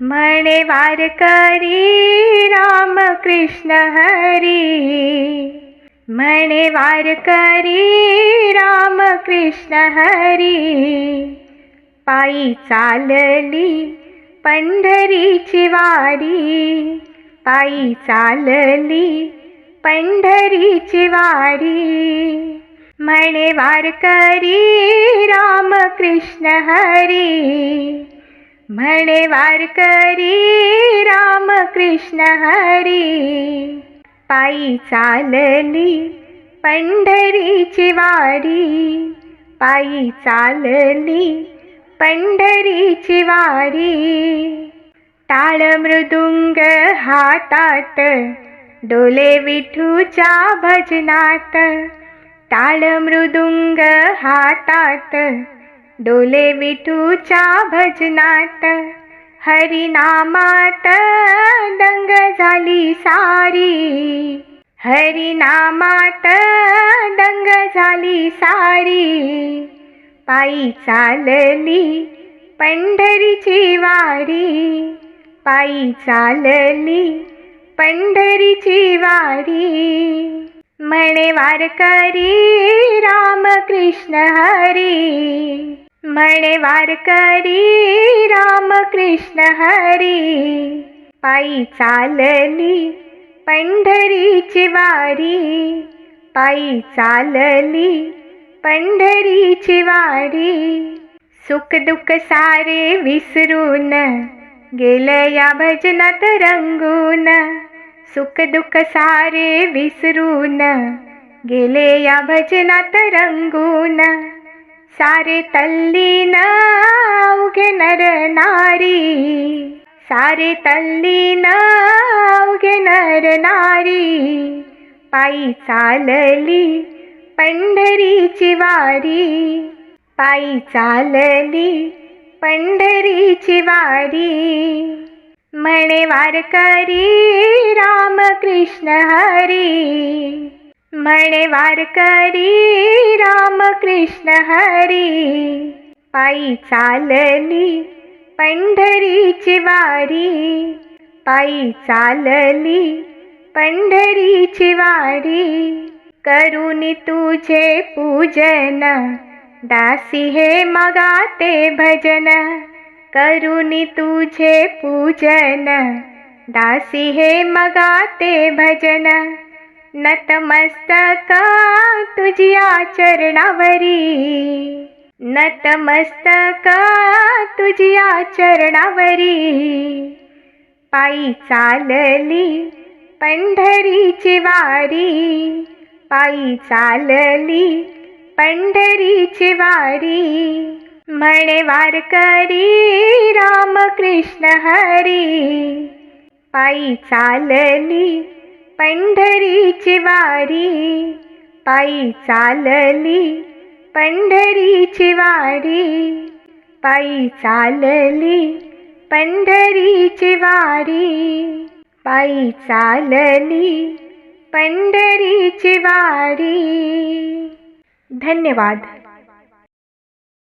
म्हणे वारकरी राम कृष्ण हरी। म्हणे वारकरी राम कृष्ण हरी। पायी चालली पंढरीची वारी पायी चालली पंढरीची वारी म्हणे वारकरी राम कृष्ण हरी। म्हणे वारकरी राम कृष्ण हरी. पायी चालली पंढरीची वारी. पायी चालली पंढरीची वारी. टाळ मृदुंग हातात डोले विठूच्या भजनात. टाळ मृदुंग हातात डोले विठूच्या भजनात हरिनामात दंग झाली सारी. हरिनामात दंग झाली सारी. पायी चालली पंढरीची वारी. पायी चालली पंढरीची वारी. म्हणे वारकरी राम कृष्ण हरी. म्हणे वारकरी राम कृष्ण हरी. पायी चालली पंढरीची वारी. पायी चालली पंढरीची वारी. सुख दुःख सारे विसरून गेलं या भजनात रंगून. सुख दुःख सारे विसरून गेले या भजनात रंगून. सारे तल्लीन अवघे नर नारी। सारे तल्लीन अवघे नर नारी। पायी चालली पंढरीची वारी पायी चालली पंढरीची वारी म्हणे वारकरी रामकृष्ण हरी। म्हणे वारकरी राम कृष्ण हरी पायी चालली पंढरीची वारी पायी चालली पंढरीची वारी करुनी तुझे पूजन दासी हे मगाते भजन. करुनी तुझे पूजन दासी हे मगाते भजन. नतमस्तका तुझी चरणावरी नतमस्तका तुझी चरणावरी पायी चालली पंढरीची वारी. पायी चालली पंढरीची वारी. म्हणे वारकरी रामकृष्ण हरी. पायी चालली पंढरीची वारी पायी चालली. पंढरीची वारी पायी चालली. पंढरीची वारी पायी चालली. पंढरीची वारी. धन्यवाद.